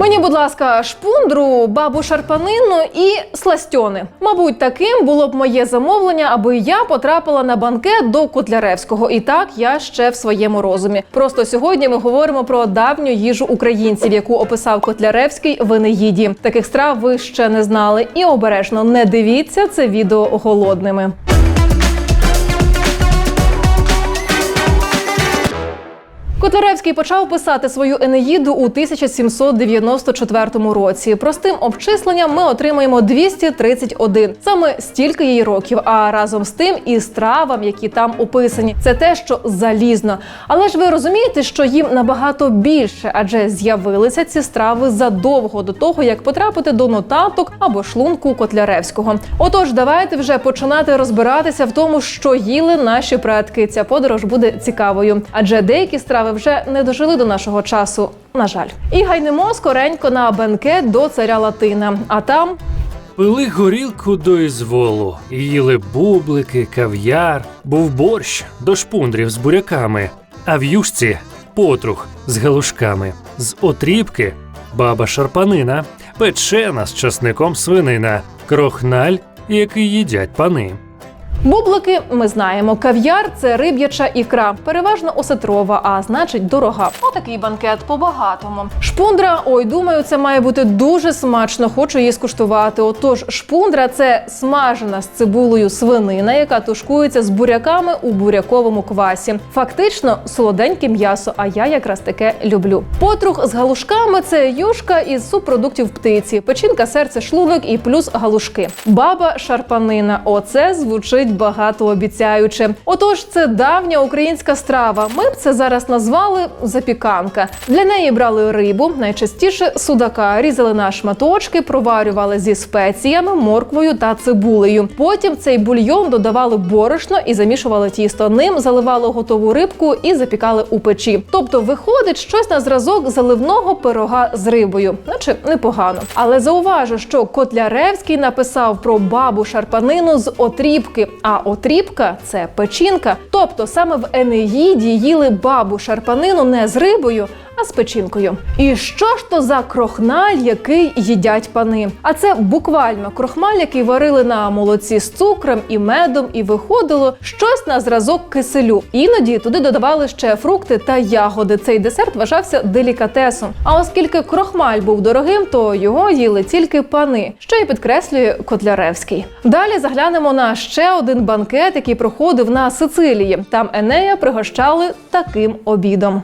Мені, будь ласка, шпундру, бабу шарпанину і сластьони. Мабуть, таким було б моє замовлення, аби я потрапила на банкет до Котляревського. І так я ще в своєму розумі. Просто сьогодні ми говоримо про давню їжу українців, яку описав Котляревський в Енеїді. Таких страв ви ще не знали. І обережно не дивіться це відео голодними. Котляревський почав писати свою Енеїду у 1794 році. Простим обчисленням ми отримаємо 231. Саме стільки їй років. А разом з тим і стравам, які там описані, це те, що залізно. Але ж ви розумієте, що їм набагато більше, адже з'явилися ці страви задовго до того, як потрапити до нотаток або шлунку Котляревського. Отож, давайте вже починати розбиратися в тому, що їли наші предки. Ця подорож буде цікавою, адже деякі страви вже не дожили до нашого часу. На жаль, і гайнемо скоренько на бенкет до царя Латина. А там Пили горілку до ізволу, їли бублики, кав'яр, був борщ до шпундрів з буряками, а в юшці потрух з галушками, з отрібки баба шарпанина, печена з часником свинина, крохналь, який їдять пани. Бублики ми знаємо. Кав'яр це риб'яча ікра, переважно осетрова, а значить дорога. Отакий банкет по-багатому. Шпундра, ой, думаю, це має бути дуже смачно. Хочу її скуштувати. Отож, шпундра це смажена з цибулею свинина, яка тушкується з буряками у буряковому квасі. Фактично солоденьке м'ясо. А я якраз таке люблю. Потрух з галушками це юшка із субпродуктів птиці, печінка, серце, шлунок і плюс галушки. Баба шарпанина. Оце звучить багатообіцяюче. Отож, це давня українська страва. Ми б це зараз назвали запіканка. Для неї брали рибу, найчастіше судака, різали на шматочки, проварювали зі спеціями, морквою та цибулею. Потім цей бульйон додавали борошно і замішували тісто. Ним заливали готову рибку і запікали у печі. Тобто виходить щось на зразок заливного пирога з рибою, наче непогано. Але зауважу, що Котляревський написав про бабу шарпанину з отрібки. А отрібка це печінка. Тобто саме в Енеїді їли бабу шарпанину не з рибою, а з печінкою. І що ж то за крохналь, який їдять пани? А це буквально крохмаль, який варили на молоці з цукром і медом, і виходило щось на зразок киселю. Іноді туди додавали ще фрукти та ягоди. Цей десерт вважався делікатесом. А оскільки крохмаль був дорогим, то його їли тільки пани, що і підкреслює Котляревський. Далі заглянемо на ще один банкет, який проходив на Сицилії. Там Енея пригощали таким обідом.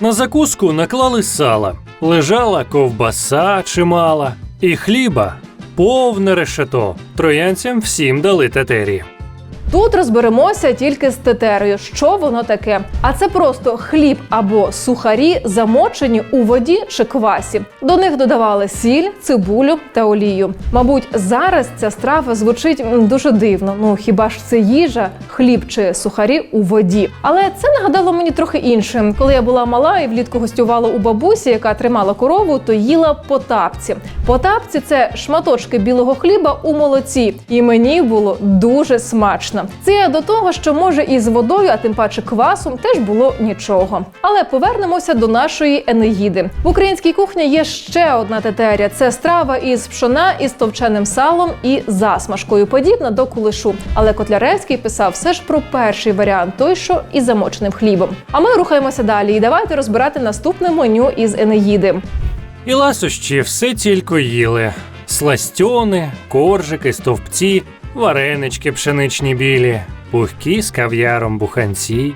На закуску наклали сала, лежала ковбаса чимала, і хліба повне решето. Троянцям всім дали тетері. Тут розберемося тільки з тетерою, що воно таке. А це просто хліб або сухарі, замочені у воді чи квасі. До них додавали сіль, цибулю та олію. Мабуть, зараз ця страва звучить дуже дивно. Ну хіба ж це їжа, хліб чи сухарі у воді? Але це нагадало мені трохи інше. Коли я була мала і влітку гостювала у бабусі, яка тримала корову, то їла потапці. Потапці це шматочки білого хліба у молоці, і мені було дуже смачно. Це до того, що може і з водою, а тим паче квасом, теж було нічого. Але повернемося до нашої енеїди. В українській кухні є ще одна тетеря. Це страва із пшона із товченим салом і засмажкою, подібна до кулешу. Але Котляревський писав все ж про перший варіант, той, що із замоченим хлібом. А ми рухаємося далі і давайте розбирати наступне меню із енеїди. І ласощі все тільки їли: сластьони, коржики, стовпці, варенички пшеничні білі, пухкі з кав'яром буханці.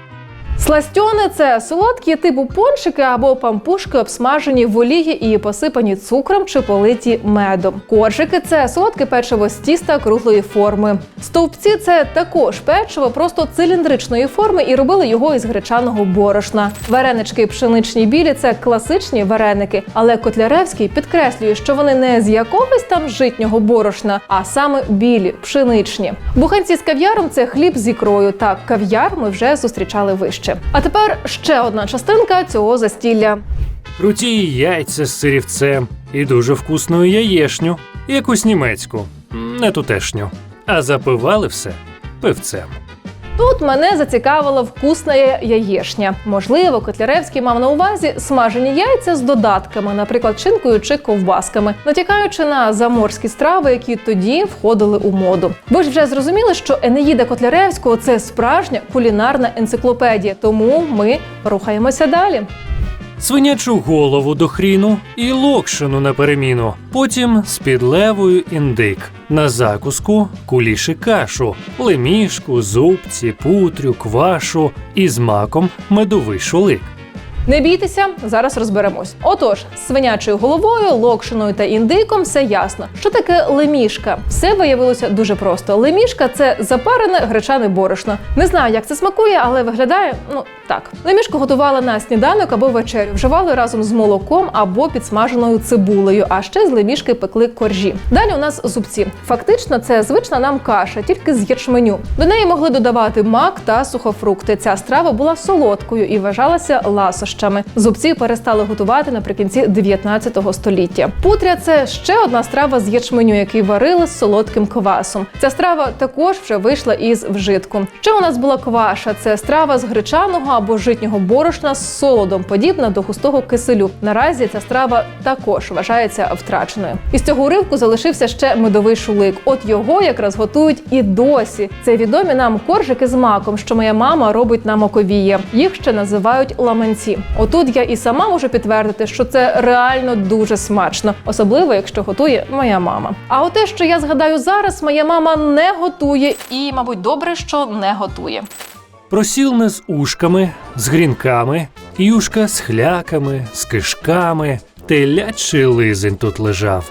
Сластьони це солодкі типу пончики або пампушки, обсмажені в олії і посипані цукром чи политі медом. Коржики це солодке печиво з тіста круглої форми. Стовпці це також печиво, просто циліндричної форми, і робили його із гречаного борошна. Варенички пшеничні білі це класичні вареники, але Котляревський підкреслює, що вони не з якогось там житнього борошна, а саме білі, пшеничні. Буханці з кав'яром це хліб з ікрою. Так, кав'яр ми вже зустрічали вище. А тепер ще одна частинка цього застілля. Круті яйця з сирівцем і дуже вкусну яєшню, якусь німецьку, не тутешню. А запивали все пивцем. Тут мене зацікавила вкусна яєшня. Можливо, Котляревський мав на увазі смажені яйця з додатками, наприклад, шинкою чи ковбасками, натякаючи на заморські страви, які тоді входили у моду. Ви ж вже зрозуміли, що Енеїда Котляревського це справжня кулінарна енциклопедія, тому ми рухаємося далі. Свинячу голову до хріну і локшину на переміну. Потім з підлевою індик. На закуску куліші кашу, лемішку, зубці, путрю, квашу і з маком медовий шулик. Не бійтеся, зараз розберемось. Отож, з свинячою головою, локшиною та індиком все ясно. Що таке лемішка? Все виявилося дуже просто. Лемішка це запарене гречане борошно. Не знаю, як це смакує, але виглядає ну так. Лемішку готували на сніданок або вечерю, вживали разом з молоком або підсмаженою цибулею. А ще з лемішки пекли коржі. Далі у нас зубці. Фактично, це звична нам каша, тільки з ячменю. До неї могли додавати мак та сухофрукти. Ця страва була солодкою і вважалася ласощами. Зубці перестали готувати наприкінці 19 століття. Путря це ще одна страва з ячменю, який варили з солодким квасом. Ця страва також вже вийшла із вжитку. Ще у нас була кваша. Це страва з гречаного або житнього борошна з солодом, подібна до густого киселю. Наразі ця страва також вважається втраченою. Із цього уривку залишився ще медовий шулик. От його якраз готують і досі. Це відомі нам коржики з маком, що моя мама робить на маковіє. Їх ще називають ламанці. Отут я і сама можу підтвердити, що це реально дуже смачно, особливо якщо готує моя мама. А от те, що я згадаю зараз, моя мама не готує, і, мабуть, добре, що не готує. Просілне з ушками, з грінками, юшка з хляками, з кишками, телячий лизень тут лежав.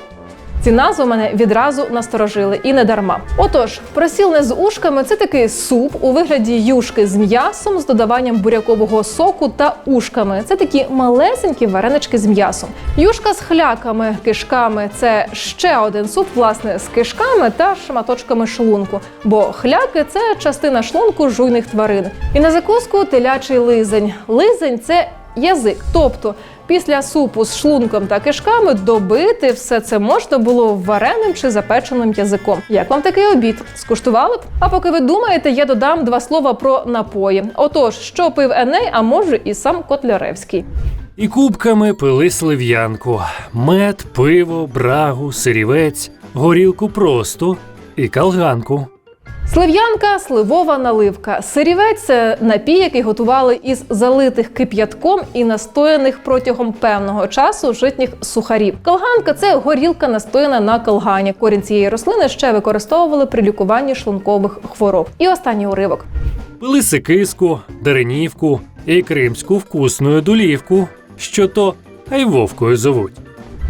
Ці назви мене відразу насторожили і не дарма. Отож, просілне з ушками це такий суп у вигляді юшки з м'ясом з додаванням бурякового соку та ушками. Це такі малесенькі варенички з м'ясом. Юшка з хляками, кишками це ще один суп, власне, з кишками та шматочками шлунку. Бо хляки це частина шлунку жуйних тварин. І на закуску телячий лизень. Лизень це язик, тобто. Після супу з шлунком та кишками добити все це можна було вареним чи запеченим язиком. Як вам такий обід? Скуштували б? А поки ви думаєте, я додам два слова про напої. Отож, що пив Еней, а може і сам Котляревський. І кубками пили слив'янку, мед, пиво, брагу, сирівець, горілку просту і калганку. Слив'янка сливова наливка. Сирівець це напій, який готували із залитих кип'ятком і настояних протягом певного часу житніх сухарів. Калганка це горілка, настояна на калгані. Корінь цієї рослини ще використовували при лікуванні шлункових хвороб. І останній уривок. Пили сикиску, даренівку і кримську вкусну долівку, що то айвовкою зовуть.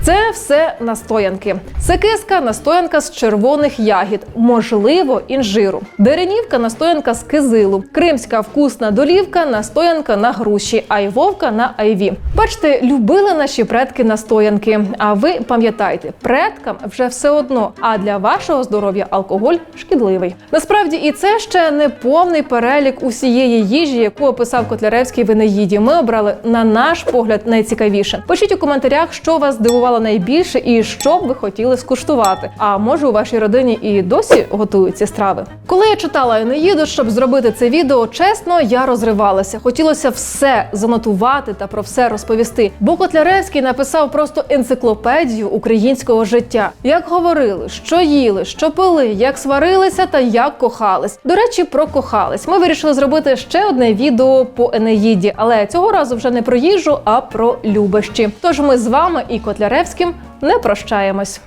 Це все настоянки. Секиска настоянка з червоних ягід, можливо, інжиру. Деренівка настоянка з кизилу. Кримська вкусна долівка настоянка на груші, айвовка на айві. Бачите, любили наші предки настоянки. А ви пам'ятайте, предкам вже все одно. А для вашого здоров'я алкоголь шкідливий. Насправді, і це ще не повний перелік усієї їжі, яку описав Котляревський в Енеїді. Ми обрали на наш погляд найцікавіше. Пишіть у коментарях, що вас здивувало найбільше і що б ви хотіли скуштувати. А може у вашій родині і досі готують ці страви. Коли я читала Енеїду, щоб зробити це відео, чесно, я розривалася. Хотілося все занотувати та про все розповісти. Бо Котляревський написав просто енциклопедію українського життя. Як говорили, що їли, що пили, як сварилися та як кохались. До речі, про кохались. Ми вирішили зробити ще одне відео по Енеїді, але цього разу вже не про їжу, а про любощі. Тож ми з вами і Котляревським не прощаємось.